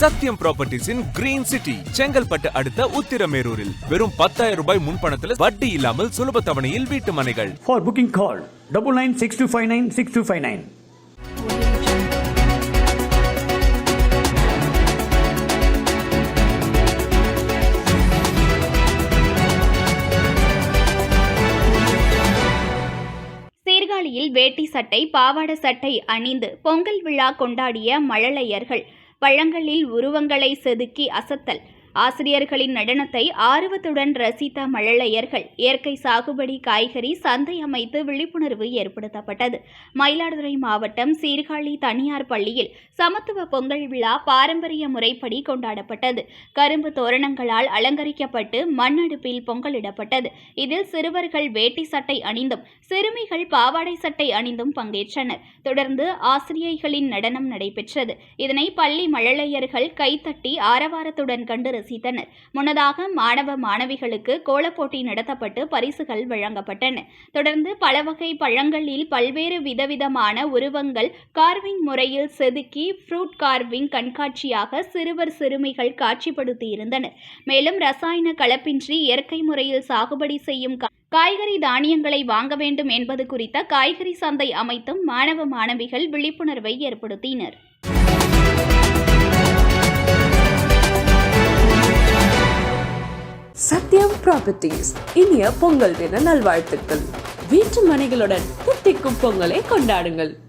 சத்யம் ப்ராப்பர்ட்டிஸின் green city Chengalpattu அடுத்த உத்திரமேரூரில். வெறும் பத்தாயிரம் ரூபாய் முன்பணத்தில் வட்டி இல்லாமல் சுலப தவணையில் வீட்டு மனைகள். For booking call double nine six two five nine six two five nine. சீர்காழியில் வேட்டி சட்டை பாவாடை சட்டை அணிந்து பொங்கல் விழா கொண்டாடிய மழலையர்கள். பழங்களில் உருவங்களை செதுக்கி அசத்தல். ஆசிரியர்களின் நடனத்தை ஆர்வத்துடன் ரசித்த மழலையர்கள் இயற்கை சாகுபடி காய்கறி சந்தை அமைத்து விழிப்புணர்வு ஏற்படுத்தப்பட்டது. மயிலாடுதுறை மாவட்டம் சீர்காழி தனியார் பள்ளியில் சமத்துவ பொங்கல் விழா பாரம்பரிய முறைப்படி கொண்டாடப்பட்டது. கரும்பு தோரணங்களால் அலங்கரிக்கப்பட்டு மண்ணடுப்பில் பொங்கலிடப்பட்டது. இதில் சிறுவர்கள் வேட்டி சட்டை அணிந்தும் சிறுமிகள் பாவாடை சட்டை அணிந்தும் பங்கேற்றனர். தொடர்ந்து ஆசிரியைகளின் நடனம் நடைபெற்றது. இதனை பள்ளி மழலையர்கள் கைத்தட்டி ஆரவாரத்துடன் கண்டு ரசித்தனர் முன்னதாக மாணவ மாணவிகளுக்கு கோலப்போட்டி நடத்தப்பட்டு பரிசுகள் வழங்கப்பட்டன. தொடர்ந்து பல வகை பழங்களில் பல்வேறு விதவிதமான உருவங்கள் கார்விங் முறையில் செதுக்கி ஃப்ரூட் கார்விங் கண்காட்சியாக சிறுவர் சிறுமிகள் காட்சிப்படுத்தியிருந்தனர் மேலும் ரசாயன கலப்பின்றி இயற்கை முறையில் சாகுபடி செய்யும் காய்கறி தானியங்களை வாங்க வேண்டும் என்பது குறித்த காய்கறி சந்தை அமைத்தும் மாணவ மாணவிகள் விழிப்புணர்வை ஏற்படுத்தினர். சத்யம் ப்ராப்பர்ட்டிஸ் இனிய பொங்கல் தின நல்வாழ்த்துக்கள். வீட்டு மனைகளுடன் புத்திக்கும் பொங்கலை கொண்டாடுங்கள்.